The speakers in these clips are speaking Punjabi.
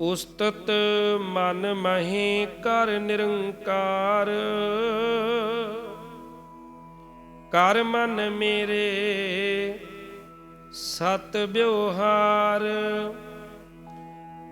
ਉਸਤਤ ਮਨ ਮਹੇ ਕਰ ਨਿਰੰਕਾਰ। ਕਰ ਮਨ ਮੇਰੇ ਸਤ ਵਿਵਹਾਰ।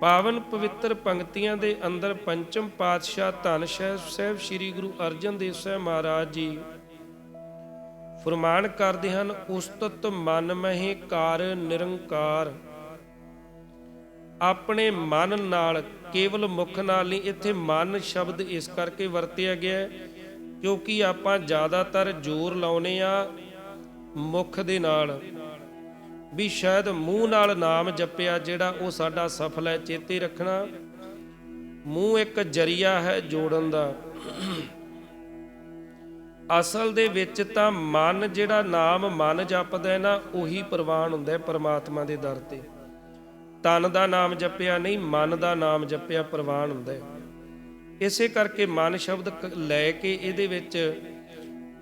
ਪਾਵਨ ਪਵਿੱਤਰ ਪੰਕਤੀਆਂ ਦੇ ਅੰਦਰ ਪੰਚਮ ਪਾਤਸ਼ਾਹ ਧੰਨ ਸਾਹਿਬ ਸਾਹਿਬ ਸ੍ਰੀ ਗੁਰੂ ਅਰਜਨ ਦੇਵ ਸਾਹਿਬ ਮਹਾਰਾਜ ਜੀ ਫਰਮਾਨ ਕਰਦੇ ਹਨ, ਉਸਤਤ ਮਨ ਮਹੇ ਕਾਰ ਨਿਰੰਕਾਰ। ਆਪਣੇ ਮਨ ਨਾਲ ਕੇਵਲ ਮੁਖ ਨਾਲ ਨਹੀਂ, ਇੱਥੇ ਮਨ ਸ਼ਬਦ ਇਸ ਕਰਕੇ ਵਰਤਿਆ ਗਿਆ ਹੈ ਕਿਉਂਕਿ ਆਪਾਂ ਜ਼ਿਆਦਾਤਰ ਜ਼ੋਰ ਲਾਉਨੇ ਆ ਮੁਖ ਦੇ ਨਾਲ। ਵੀ ਸ਼ਾਇਦ ਮੂੰਹ ਨਾਲ ਨਾਮ ਜਪਿਆ ਜਿਹੜਾ ਉਹ ਸਾਡਾ ਸਫਲ ਹੈ, ਚੇਤੇ ਰੱਖਣਾ। ਮੂੰਹ ਇੱਕ ਜਰੀਆ ਹੈ ਜੋੜਨ ਦਾ। ਅਸਲ ਦੇ ਵਿੱਚ ਤਾਂ ਮਨ ਜਿਹੜਾ ਨਾਮ ਮਨ ਜਪਦਾ ਹੈ ਨਾ, ਉਹੀ ਪ੍ਰਵਾਨ ਹੁੰਦਾ ਹੈ ਪਰਮਾਤਮਾ ਦੇ ਦਰ ਤੇ। ਤਨ ਦਾ ਨਾਮ ਜਪਿਆ ਨਹੀਂ, ਮਨ ਦਾ ਨਾਮ ਜਪਿਆ ਪ੍ਰਵਾਨ ਹੁੰਦਾ ਹੈ। ਇਸੇ ਕਰਕੇ ਮਨ ਸ਼ਬਦ ਕ- ਲੈ ਕੇ ਇਹਦੇ ਵਿੱਚ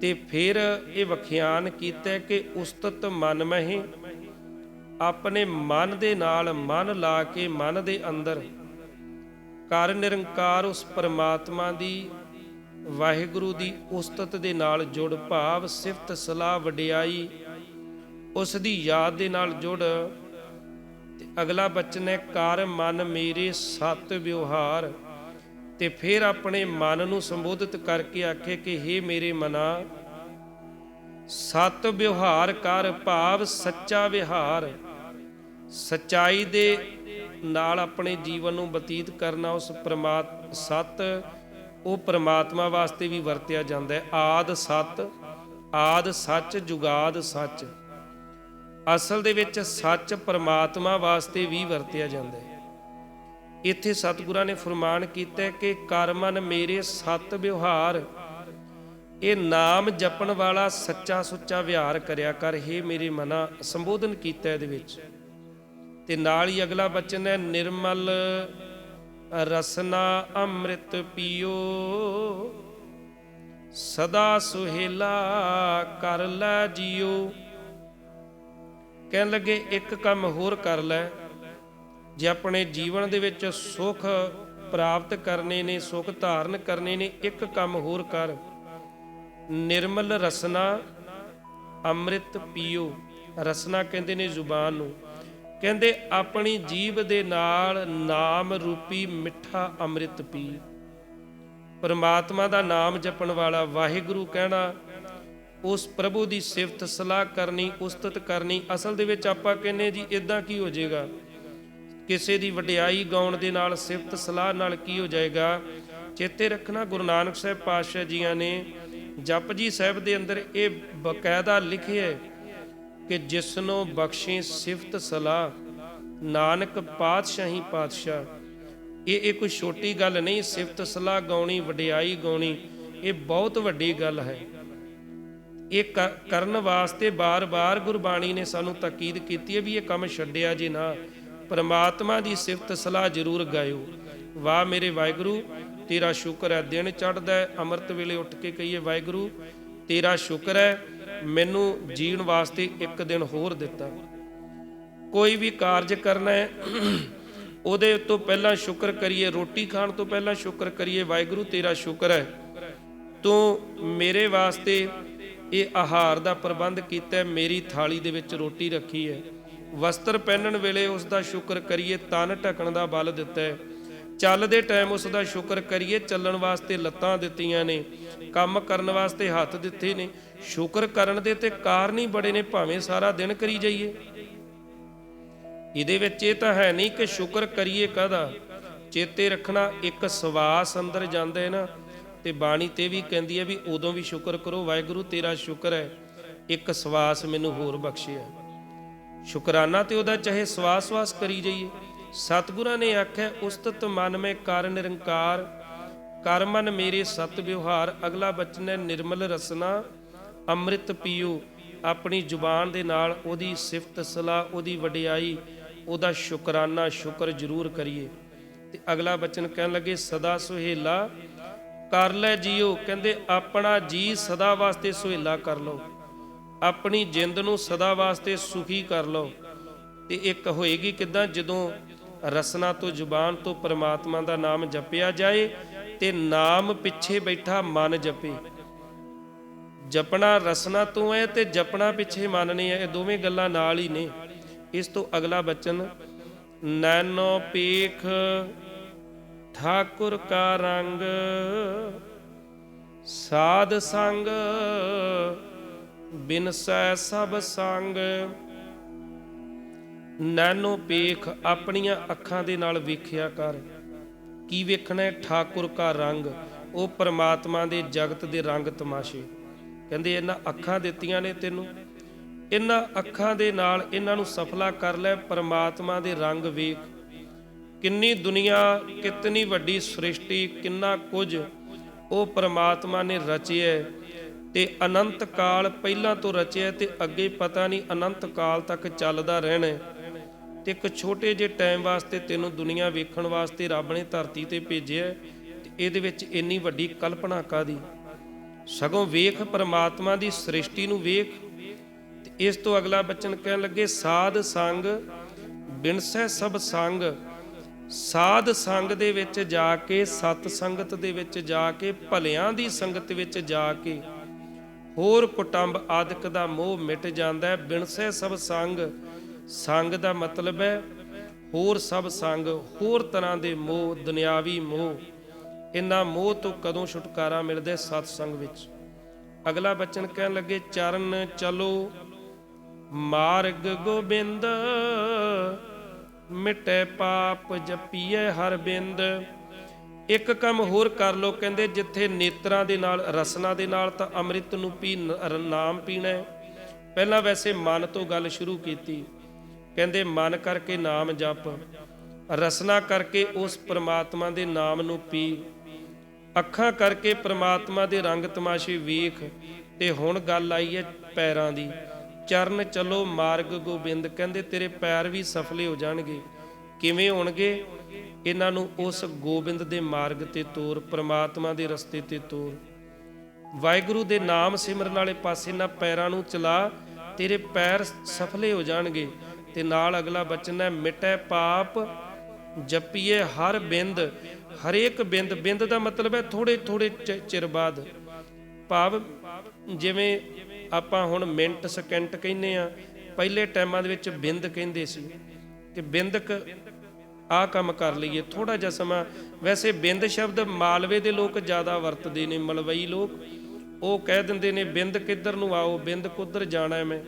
ਤੇ ਫਿਰ ਇਹ ਵਿਖਿਆਨ ਕੀਤਾ ਕਿ ਉਸਤਤ ਮਨ ਮਹਿ, ਆਪਣੇ ਮਨ ਦੇ ਨਾਲ ਮਨ ਲਾ ਕੇ ਮਨ ਦੇ ਅੰਦਰ ਕਰ ਨਿਰੰਕਾਰ ਉਸ ਪਰਮਾਤਮਾ ਦੀ, ਵਾਹਿਗੁਰੂ ਦੀ ਉਸਤਤ ਦੇ ਨਾਲ ਜੁੜ ਭਾਵ ਸਿਫਤ ਸਲਾਹ ਵਡਿਆਈ, ਉਸ ਦੀ ਯਾਦ ਦੇ ਨਾਲ ਜੁੜ ਅਗਲਾ ਬਚਨ ਹੈ, ਕਰ ਮਨ ਮੇਰੇ ਸਤ ਵਿਵਹਾਰ। ਤੇ ਫਿਰ ਆਪਣੇ ਮਨ ਨੂੰ ਸੰਬੋਧਿਤ ਕਰਕੇ ਆਖੇ ਕਿ हे ਮੇਰੇ ਮਨਾ, ਸਤ ਵਿਵਹਾਰ ਕਰ ਭਾਵ ਸੱਚਾ ਵਿਹਾਰ। ਸਚਾਈ ਦੇ ਨਾਲ ਆਪਣੇ ਜੀਵਨ ਨੂੰ ਬਤੀਤ ਕਰਨਾ, ਉਸ ਪ੍ਰਮਾਤ ਸਤ, ਉਹ ਪ੍ਰਮਾਤਮਾ ਵਾਸਤੇ ਵੀ ਵਰਤਿਆ ਜਾਂਦਾ ਹੈ। ਆਦ ਸਤ, ਆਦ ਸੱਚ, ਜੁਗਾਦ ਸੱਚ। ਅਸਲ ਦੇ ਵਿੱਚ ਸੱਚ ਪਰਮਾਤਮਾ ਵਾਸਤੇ ਵੀ ਵਰਤਿਆ ਜਾਂਦਾ ਹੈ। ਇੱਥੇ ਸਤਿਗੁਰਾਂ ਨੇ ਫਰਮਾਨ ਕੀਤਾ ਕਿ ਕਰਮਨ ਮੇਰੇ ਸਤ ਵਿਵਹਾਰ, ਇਹ ਨਾਮ ਜਪਣ ਵਾਲਾ ਸੱਚਾ ਸੁੱਚਾ ਵਿਹਾਰ ਕਰਿਆ ਕਰ हे ਮੇਰੇ ਮਨਾ, ਸੰਬੋਧਨ ਕੀਤਾ ਇਹਦੇ ਵਿੱਚ। ਤੇ ਨਾਲ ਹੀ ਅਗਲਾ ਬਚਨ ਹੈ, ਨਿਰਮਲ ਰਸਨਾ ਅੰਮ੍ਰਿਤ ਪੀਓ, ਸਦਾ ਸੁਹੇਲਾ ਕਰ ਲੈ ਜੀਓ। ਕਹਿਣ ਲੱਗੇ, ਇੱਕ ਕੰਮ ਹੋਰ ਕਰ ਲੈ। ਜੇ ਆਪਣੇ ਜੀਵਨ ਦੇ ਵਿੱਚ ਸੁਖ ਪ੍ਰਾਪਤ ਕਰਨੇ ਨੇ, ਸੁਖ ਧਾਰਨ ਕਰਨੇ ਨੇ, ਇੱਕ ਕੰਮ ਹੋਰ ਕਰ। ਨਿਰਮਲ ਰਸਨਾ ਅੰਮ੍ਰਿਤ ਪੀਓ। ਰਸਨਾ ਕਹਿੰਦੇ ਨੇ ਜ਼ੁਬਾਨ ਨੂੰ। ਕਹਿੰਦੇ, ਆਪਣੀ ਜੀਭ ਦੇ ਨਾਲ ਨਾਮ ਰੂਪੀ ਮਿੱਠਾ ਅੰਮ੍ਰਿਤ ਪੀ। ਪਰਮਾਤਮਾ ਦਾ ਨਾਮ ਜਪਣ ਵਾਲਾ ਵਾਹਿਗੁਰੂ ਕਹਿਣਾ ਉਸ ਪ੍ਰਭੂ ਦੀ ਸਿਫਤ ਸਲਾਹ ਕਰਨੀ, ਉਸਤਤ ਕਰਨੀ, ਅਸਲ ਦੇ ਵਿੱਚ ਆਪਾਂ ਕਹਿੰਨੇ ਜੀ ਇਦਾਂ ਕੀ ਹੋ ਜਾਏਗਾ? ਕਿਸੇ ਦੀ ਵਡਿਆਈ ਗਾਉਣ ਦੇ ਨਾਲ, ਸਿਫਤ ਸਲਾਹ ਨਾਲ ਕੀ ਹੋ ਜਾਏਗਾ? ਚੇਤੇ ਰੱਖਣਾ ਗੁਰੂ ਨਾਨਕ ਸਾਹਿਬ ਪਾਤਸ਼ਾਹ ਜੀਆਂ ਨੇ ਜਪਜੀ ਸਾਹਿਬ ਦੇ ਅੰਦਰ ਇਹ ਬਕਾਇਦਾ ਲਿਖਿਆ ਕਿ ਜਿਸਨੋ ਬਖਸ਼ੇ ਸਿਫਤ ਸਲਾਹ, ਨਾਨਕ ਪਾਤਸ਼ਾਹੀ ਪਾਤਸ਼ਾਹ। ਇਹ ਇਹ ਕੋਈ ਛੋਟੀ ਗੱਲ ਨਹੀਂ, ਸਿਫਤ ਸਲਾਹ ਗਾਉਣੀ, ਵਡਿਆਈ ਗਾਉਣੀ, ਇਹ ਬਹੁਤ ਵੱਡੀ ਗੱਲ ਹੈ। ਇਹ ਕ- ਕਰਨ ਵਾਸਤੇ ਬਾਰ-ਬਾਰ ਗੁਰਬਾਣੀ ਨੇ ਸਾਨੂੰ ਤਾਕੀਦ ਕੀਤੀ ਹੈ ਵੀ ਇਹ ਕੰਮ ਛੱਡਿਆ ਜੇ ਨਾ, ਪਰਮਾਤਮਾ ਦੀ ਸਿਫਤ ਸਲਾਹ ਜ਼ਰੂਰ ਗਾਇਓ। ਵਾਹ ਮੇਰੇ ਵਾਹਿਗੁਰੂ, ਤੇਰਾ ਸ਼ੁਕਰ ਹੈ, ਦਿਨ ਚੜ੍ਹਦਾ ਅੰਮ੍ਰਿਤ ਵੇਲੇ ਉੱਠ ਕੇ ਕਹੀਏ, ਵਾਹਿਗੁਰੂ, ਤੇਰਾ ਸ਼ੁਕਰ ਹੈ, ਮੈਨੂੰ ਜੀਣ ਵਾਸਤੇ ਇੱਕ ਦਿਨ ਹੋਰ ਦਿੱਤਾ। ਕੋਈ ਵੀ ਕਾਰਜ ਕਰਨਾ ਹੈ, ਉਹਦੇ ਤੋਂ ਪਹਿਲਾਂ ਸ਼ੁਕਰ ਕਰੀਏ, ਰੋਟੀ ਖਾਣ ਤੋਂ ਪਹਿਲਾਂ ਸ਼ੁਕਰ ਕਰੀਏ, ਵਾਹਿਗੁਰੂ, ਤੇਰਾ ਸ਼ੁਕਰ ਹੈ। ਤੂੰ ਮੇਰੇ ਵਾਸਤੇ ਇਹ ਆਹਾਰ ਦਾ ਪ੍ਰਬੰਧ ਕੀਤਾ ਮੇਰੀ ਥਾਲੀ ਦੇ ਵਿੱਚ ਰੋਟੀ ਰੱਖੀ ਹੈ। ਵਸਤਰ ਪਹਿਨਣ ਵੇਲੇ ਉਸ ਦਾ ਸ਼ੁਕਰ ਕਰੀਏ, ਤਨ ਢਕਣ ਦਾ ਬਲ ਦਿੱਤਾ ਹੈ। ਚੱਲਦੇ ਟਾਈਮ ਉਸ ਦਾ ਸ਼ੁਕਰ ਕਰੀਏ, ਚੱਲਣ ਵਾਸਤੇ ਲੱਤਾਂ ਦਿੱਤੀਆਂ ਨੇ, ਕੰਮ ਕਰਨ ਵਾਸਤੇ ਹੱਥ ਦਿੱਤੇ ਨੇ। ਸ਼ੁਕਰ ਕਰਨ ਦੇ ਤੇ ਕਾਰਨ ਹੀ ਬੜੇ ਨੇ, ਭਾਵੇਂ ਸਾਰਾ ਦਿਨ ਕਰੀ ਜਾਈਏ। ਇਹਦੇ ਵਿੱਚ ਇਹ ਤਾਂ ਹੈ ਨਹੀਂ ਕਿ ਸ਼ੁਕਰ ਕਰੀਏ ਕਾਹਦਾ? ਚੇਤੇ ਰੱਖਣਾ ਇੱਕ ਸਵਾਸ ਅੰਦਰ ਜਾਂਦਾ ਹੈ ਨਾ। ਤੇ ਬਾਣੀ ਤੇ ਵੀ ਕਹਿੰਦੀ ਹੈ ਵੀ ਉਦੋਂ ਵੀ ਸ਼ੁਕਰ ਕਰੋ, ਵਾਹਿਗੁਰੂ ਤੇਰਾ ਸ਼ੁਕਰ ਹੈ। ਇੱਕ ਸਵਾਸ ਮੈਨੂੰ ਹੋਰ ਬਖਸ਼ਿਆ। ਸ਼ੁਕਰਾਨਾ ਤੇ ਉਹਦਾ ਚਾਹੇ ਸਵਾਸ ਸਵਾਸ ਕਰੀ ਜਾਈਏ। ਸਤਿਗੁਰਾਂ ਨੇ ਆਖਿਆ, ਉਸਤਤ ਮਨ ਮੈਂ ਕਰ ਨਿਰੰਕਾਰ, ਕਰ ਮਨ ਮੇਰੇ ਸਤ ਵਿਵਹਾਰ, ਅਗਲਾ ਬਚਨ ਹੈ ਨਿਰਮਲ ਰਸਨਾ, ਅੰਮ੍ਰਿਤ ਪੀਓ। ਆਪਣੀ ਜ਼ੁਬਾਨ ਦੇ ਨਾਲ ਉਹਦੀ ਸਿਫਤ ਸਲਾਹ, ਉਹਦੀ ਵਡਿਆਈ, ਉਹਦਾ ਸ਼ੁਕਰਾਨਾ, ਸ਼ੁਕਰ ਜ਼ਰੂਰ ਕਰੀਏ। ਤੇ ਅਗਲਾ ਬਚਨ ਕਹਿਣ ਲੱਗੇ, ਸਦਾ ਸੁਹੇਲਾ ਕਰ ਲੈ ਜੀਓ। ਕਹਿੰਦੇ, ਆਪਣਾ ਜੀ ਸਦਾ ਵਾਸਤੇ ਸੁਹੇਲਾ ਕਰ ਲਓ। ਆਪਣੀ ਜਿੰਦ ਨੂੰ ਸਦਾ ਵਾਸਤੇ ਸੁਖੀ ਕਰ ਲਓ। ਤੇ ਇੱਕ ਹੋਏਗੀ ਕਿਦਾਂ? ਜਦੋਂ ਰਸਨਾ ਤੋਂ ਜ਼ੁਬਾਨ ਤੋਂ ਪ੍ਰਮਾਤਮਾ ਦਾ ਨਾਮ ਜਪਿਆ ਜਾਏ ਤੇ ਨਾਮ ਪਿੱਛੇ ਬੈਠਾ ਮਨ ਜਪੇ। ਜਪਣਾ ਰਸਨਾ ਤੋਂ ਹੈ ਤੇ ਜਪਣਾ ਪਿੱਛੇ ਮਨ ਨਹੀਂ ਹੈ। ਇਹ ਦੋਵੇਂ ਗੱਲਾਂ ਨਾਲ ਹੀ ਨੇ। ਇਸ ਤੋਂ ਅਗਲਾ ਬਚਨ ਨੈਨੋ ਪੀਖ ਠਾਕੁਰ ਕਾ ਰੰਗ, ਸਾਧ ਸੰਗ ਬਿਨਸੈ ਸਭ ਸੰਗ। ਨੈਨੋ ਪੇਖ ਆਪਣੀਆਂ ਅੱਖਾਂ ਦੇ ਨਾਲ ਵੇਖਿਆ ਕਰ, ਕੀ ਵੇਖਣਾ ਠਾਕੁਰ ਕਾ ਰੰਗ? ਉਹ ਪ੍ਰਮਾਤਮਾ ਦੇ ਜਗਤ ਦੇ ਰੰਗ ਤਮਾਸ਼ੇ। ਕਹਿੰਦੇ ਇਹਨਾਂ ਅੱਖਾਂ ਦਿੱਤੀਆਂ ਨੇ ਤੈਨੂੰ। ਇਹਨਾਂ ਅੱਖਾਂ ਦੇ ਨਾਲ ਇਹਨਾਂ ਨੂੰ ਸਫਲਾ ਕਰ ਲੈ, ਪ੍ਰਮਾਤਮਾ ਦੇ ਰੰਗ ਵੇਖ। ਕਿੰਨੀ ਦੁਨੀਆ, ਕਿਤਨੀ ਵੱਡੀ ਸ੍ਰਿਸ਼ਟੀ, ਕਿੰਨਾ ਕੁਝ ਉਹ ਪ੍ਰਮਾਤਮਾ ਨੇ ਰਚਿਆ ਤੇ ਅਨੰਤ ਕਾਲ ਪਹਿਲਾਂ ਤੋਂ ਰਚਿਆ ਤੇ ਅੱਗੇ ਪਤਾ ਨਹੀਂ ਅਨੰਤ ਕਾਲ ਤੱਕ ਚੱਲਦਾ ਰਹਿਣਾ ਤੇ ਇੱਕ ਛੋਟੇ ਜਿਹੇ ਟਾਈਮ ਵਾਸਤੇ ਤੈਨੂੰ ਦੁਨੀਆ ਵੇਖਣ ਵਾਸਤੇ ਰੱਬ ਨੇ ਧਰਤੀ ਤੇ ਭੇਜਿਆ ਤੇ ਇਹਦੇ ਵਿੱਚ ਇੰਨੀ ਵੱਡੀ ਕਲਪਨਾ ਕਾਦੀ ਸਗੋਂ ਵੇਖ ਪਰਮਾਤਮਾ ਦੀ ਸ੍ਰਿਸ਼ਟੀ ਨੂੰ ਵੇਖ। ਤੇ ਇਸ ਤੋਂ ਅਗਲਾ ਬਚਨ ਕਹਿਣ ਲੱਗੇ, ਸਾਧ ਸੰਗ ਬਿਨਸੈ ਸਭ ਸੰਗ। ਸਾਧ ਸੰਗ ਦੇ ਵਿੱਚ ਜਾ ਕੇ, ਸਤ ਸੰਗਤ ਦੇ ਵਿੱਚ ਜਾ ਕੇ, ਭਲਿਆਂ ਦੀ ਸੰਗਤ ਵਿੱਚ ਜਾ ਕੇ, ਹੋਰ ਕੁਟੰਬ ਆਦਿਕ ਦਾ ਮੋਹ ਮਿਟ ਜਾਂਦਾ ਹੈ ਬਿਨਸੈ ਸਭ ਸੰਗ ਸੰਗ ਦਾ ਮਤਲਬ ਹੈ, ਹੋਰ ਸਭ ਸੰਗ, ਹੋਰ ਤਰ੍ਹਾਂ ਦੇ ਮੋਹ, ਦੁਨਿਆਵੀ ਮੋਹ ਇਨ੍ਹਾਂ ਮੋਹ ਤੋਂ ਕਦੋਂ ਛੁਟਕਾਰਾ ਮਿਲਦਾ ਹੈ? ਸਤ ਸੰਗ ਵਿੱਚ ਅਗਲਾ ਬਚਨ ਕਹਿਣ ਲੱਗੇ, ਚਰਨ ਚਲੋ, ਮਾਰਗ ਗੋਬਿੰਦ ਮਿਟੇ ਪਾਪ ਜਪੀਏ ਹਰ ਬਿੰਦ। ਇੱਕ ਕੰਮ ਹੋਰ ਕਰ ਲੋ ਕਹਿੰਦੇ, ਜਿੱਥੇ ਨੇਤਰਾਂ ਦੇ ਨਾਲ, ਰਸਨਾ ਦੇ ਨਾਲ ਤਾਂ ਅੰਮ੍ਰਿਤ ਨੂੰ ਪੀ ਨਾਮ ਪੀਣਾ। ਪਹਿਲਾਂ ਵੈਸੇ ਮਨ ਤੋਂ ਗੱਲ ਸ਼ੁਰੂ ਕੀਤੀ। ਕਹਿੰਦੇ, ਮਨ ਕਰਕੇ ਨਾਮ ਜਪ, ਰਸਨਾ ਕਰਕੇ ਉਸ ਪ੍ਰਮਾਤਮਾ ਦੇ ਨਾਮ ਨੂੰ ਪੀ। ਅੱਖਾਂ ਕਰਕੇ ਪ੍ਰਮਾਤਮਾ ਦੇ ਰੰਗ ਤਮਾਸ਼ੇ ਵੇਖ, ਤੇ ਹੁਣ ਗੱਲ ਆਈ ਹੈ ਪੈਰਾਂ ਦੀ। ਚਰਨ ਚਲੋ ਮਾਰਗ ਗੋਬਿੰਦ, ਕਹਿੰਦੇ ਤੇਰੇ ਪੈਰ ਵੀ ਸਫਲੇ ਹੋ ਜਾਣਗੇ। ਕਿਵੇਂ ਹੋਣਗੇ? ਇਹਨਾਂ ਨੂੰ ਉਸ ਗੋਬਿੰਦ ਦੇ ਮਾਰਗ ਤੇ ਤੋਰ, ਪ੍ਰਮਾਤਮਾ ਦੇ ਰਸਤੇ ਤੇ ਤੋਰ। ਵਾਹਿਗੁਰੂ ਦੇ ਨਾਮ ਸਿਮਰਨ ਵਾਲੇ ਪਾਸੇ ਨਾ ਪੈਰਾਂ ਨੂੰ ਚਲਾ, ਤੇਰੇ ਪੈਰ ਸਫਲੇ ਹੋ ਜਾਣਗੇ। ਤੇ ਨਾਲ ਅਗਲਾ ਬਚਨ ਹੈ, ਮਿਟੈ ਪਾਪ, ਜਪੀਏ ਹਰ ਬਿੰਦ। ਹਰੇਕ ਬਿੰਦ ਬਿੰਦ ਦਾ ਮਤਲਬ ਹੈ ਥੋੜੇ ਥੋੜੇ ਚਿਰ ਬਾਅਦ। ਭਾਵ, ਜਿਵੇਂ ਆਪਾਂ ਹੁਣ ਮਿੰਟ ਸਕਿੰਟ ਕਹਿੰਦੇ ਆ, ਪਹਿਲੇ ਟਾਈਮਾਂ ਦੇ ਵਿੱਚ ਬਿੰਦ ਕਹਿੰਦੇ ਸੀ ਕਿ ਬਿੰਦਕ ਆ ਕੰਮ ਕਰ ਲਈਏ ਥੋੜਾ ਜਿਹਾ ਸਮਾਂ। ਵੈਸੇ ਬਿੰਦ ਸ਼ਬਦ ਮਾਲਵੇ ਦੇ ਲੋਕ ਜ਼ਿਆਦਾ ਵਰਤਦੇ ਨੇ, ਮਲਵਈ ਲੋਕ। ਉਹ ਕਹਿ ਦਿੰਦੇ ਨੇ, ਬਿੰਦ ਕਿੱਧਰ ਨੂੰ ਆਓ, ਬਿੰਦ ਕੁੱਧਰ ਜਾਣਾ ਮੈਂ।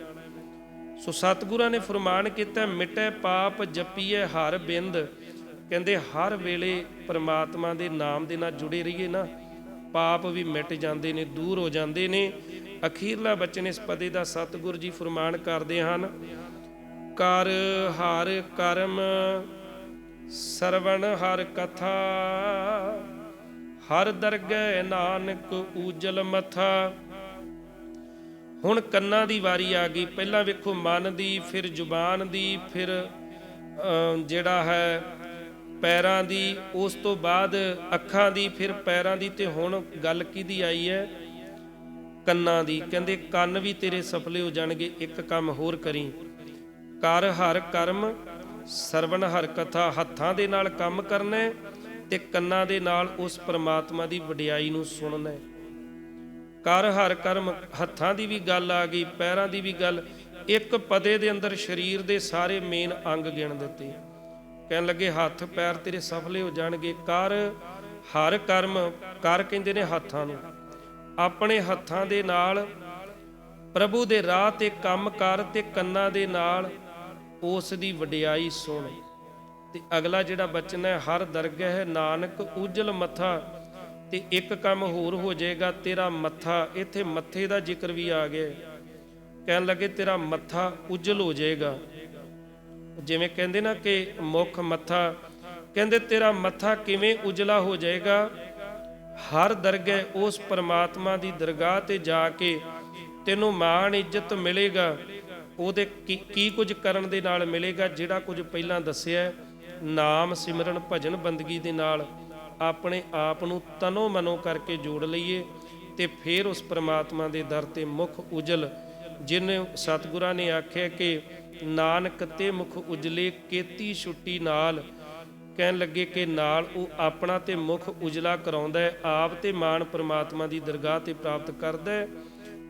ਸੋ ਸਤਿਗੁਰਾਂ ਨੇ ਫਰਮਾਨ ਕੀਤਾ, ਮਿਟੇ ਪਾਪ ਜਪੀਏ ਹਰ ਬਿੰਦ। ਕਹਿੰਦੇ, ਹਰ ਵੇਲੇ ਪ੍ਰਮਾਤਮਾ ਦੇ ਨਾਮ ਦੇ ਨਾਲ ਜੁੜੇ ਰਹੀਏ ਨਾ। ਪਾਪ ਵੀ ਮਿਟ ਜਾਂਦੇ ਨੇ, ਦੂਰ ਹੋ ਜਾਂਦੇ ਨੇ। ਅਖੀਰਲਾ ਬਚਨ ਇਸ ਪਦੇ ਦਾ ਸਤਿਗੁਰ ਜੀ ਫਰਮਾਨ ਕਰਦੇ ਹਨ। ਕਰ ਹਰ ਕਰਮ ਸਰਵਣ ਹਰ ਕਥਾ ਹਰ ਦਰਗਹਿ ਨਾਨਕ ਊਜਲ ਮਥਾ। ਹੁਣ ਕੰਨਾਂ ਦੀ ਵਾਰੀ ਆ ਗਈ ਪਹਿਲਾਂ ਵੇਖੋ ਮਨ ਦੀ ਫਿਰ ਜ਼ੁਬਾਨ ਦੀ ਫਿਰ ਅਮ, ਜਿਹੜਾ ਹੈ ਪੈਰਾਂ ਦੀ ਉਸ ਤੋਂ ਬਾਅਦ ਅੱਖਾਂ ਦੀ ਫਿਰ ਪੈਰਾਂ ਦੀ ਤੇ ਹੁਣ ਗੱਲ ਕਿਹਦੀ ਆਈ ਹੈ? ਕੰਨਾਂ ਦੀ, ਕਹਿੰਦੇ, ਕੰਨ ਵੀ ਤੇਰੇ ਸਫਲੇ ਹੋ ਜਾਣਗੇ, ਇੱਕ ਕੰਮ ਹੋਰ ਕਰੀ। ਕਰ ਹਰ ਕਰਮ, ਸਰਵਣ ਹਰ ਕਥਾ, ਹੱਥਾਂ ਦੇ ਨਾਲ ਕੰਮ ਕਰਨਾ ਤੇ ਕੰਨਾਂ ਦੇ ਨਾਲ ਉਸ ਪ੍ਰਮਾਤਮਾ ਦੀ ਵਡਿਆਈ ਨੂੰ ਸੁਣਨਾ। ਕਰ ਹਰ ਕਰਮ, ਹੱਥਾਂ ਦੀ ਵੀ ਗੱਲ ਆ ਗਈ, ਪੈਰਾਂ ਦੀ ਵੀ ਗੱਲ। ਇੱਕ ਪਦੇ ਦੇ ਅੰਦਰ ਸਰੀਰ ਦੇ ਸਾਰੇ ਮੇਨ ਅੰਗ ਗਿਣ ਦਿੱਤੇ। ਕਹਿਣ ਲੱਗੇ, ਹੱਥ, ਪੈਰ ਤੇਰੇ ਸਫਲੇ ਹੋ ਜਾਣਗੇ। ਕਰ ਹਰ ਕਰਮ, ਕਰ ਕਹਿੰਦੇ ਨੇ ਹੱਥਾਂ ਨੂੰ। ਆਪਣੇ ਹੱਥਾਂ ਦੇ ਨਾਲ, ਪ੍ਰਭੂ ਦੇ ਰਾਹ ਤੇ ਕੰਮ ਕਰ ਤੇ ਕੰਨਾਂ ਦੇ ਨਾਲ ਉਸ ਦੀ ਵਡਿਆਈ ਸੁਣ। ਤੇ ਅਗਲਾ ਜਿਹੜਾ ਬਚਨ ਹੈ, ਹਰ ਦਰਗਹਿ ਹੈ, ਨਾਨਕ ਉਜਲ ਮੱਥਾ ਤੇ ਇੱਕ ਕੰਮ ਹੋਰ ਹੋ ਜਾਏਗਾ, ਤੇਰਾ ਮੱਥਾ। ਇੱਥੇ ਮੱਥੇ ਦਾ ਜ਼ਿਕਰ ਵੀ ਆ ਗਿਆ। ਕਹਿਣ ਲੱਗੇ, ਤੇਰਾ ਮੱਥਾ ਉਜਲ ਹੋ ਜਾਏਗਾ। ਜਿਵੇਂ ਕਹਿੰਦੇ ਨਾ ਕਿ ਮੁਖ ਮੱਥਾ। ਕਹਿੰਦੇ, ਤੇਰਾ ਮੱਥਾ ਕਿਵੇਂ ਉਜਲਾ ਹੋ ਜਾਏਗਾ? ਹਰ ਦਰਗਹਿ ਉਸ ਪਰਮਾਤਮਾ ਦੀ ਦਰਗਾਹ ਤੇ ਜਾ ਕੇ ਤੈਨੂੰ ਮਾਣ, ਇੱਜ਼ਤ ਮਿਲੇਗਾ। ਉਹਦੇ ਕੀ ਕੀ ਕੁਝ ਕਰਨ ਦੇ ਨਾਲ ਮਿਲੇਗਾ, ਜਿਹੜਾ ਕੁਝ ਪਹਿਲਾਂ ਦੱਸਿਆ ਨਾਮ ਸਿਮਰਨ ਭਜਨ ਬੰਦਗੀ ਦੇ ਨਾਲ ਆਪਣੇ ਆਪ ਨੂੰ ਤਨੋ ਮਨੋ ਕਰਕੇ ਜੋੜ ਲਈਏ ਤੇ ਫਿਰ ਉਸ ਪ੍ਰਮਾਤਮਾ ਦੇ ਦਰ ਤੇ ਮੁਖ ਉਜਲ, ਜਿਨ ਸਤਿਗੁਰਾਂ ਨੇ ਆਖਿਆ ਕਿ ਨਾਨਕ ਤੇ ਮੁਖ ਉਜਲੇ ਕੇਤੀ ਛੁੱਟੀ ਨਾਲ ਕਹਿਣ ਲੱਗੇ ਕਿ ਨਾਲ ਉਹ ਆਪਣਾ ਤੇ ਮੁਖ ਉਜਲਾ ਕਰਾਉਂਦਾ ਹੈ, ਆਪ ਤੇ ਮਾਨ ਪ੍ਰਮਾਤਮਾ ਦੀ ਦਰਗਾਹ ਤੇ ਪ੍ਰਾਪਤ ਕਰਦਾ ਹੈ,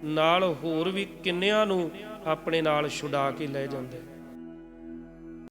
ਨਾਲ ਹੋਰ ਵੀ ਕਿੰਨਿਆਂ ਨੂੰ ਆਪਣੇ ਨਾਲ ਛੁਡਾ ਕੇ ਲੈ ਜਾਂਦਾ ਹੈ।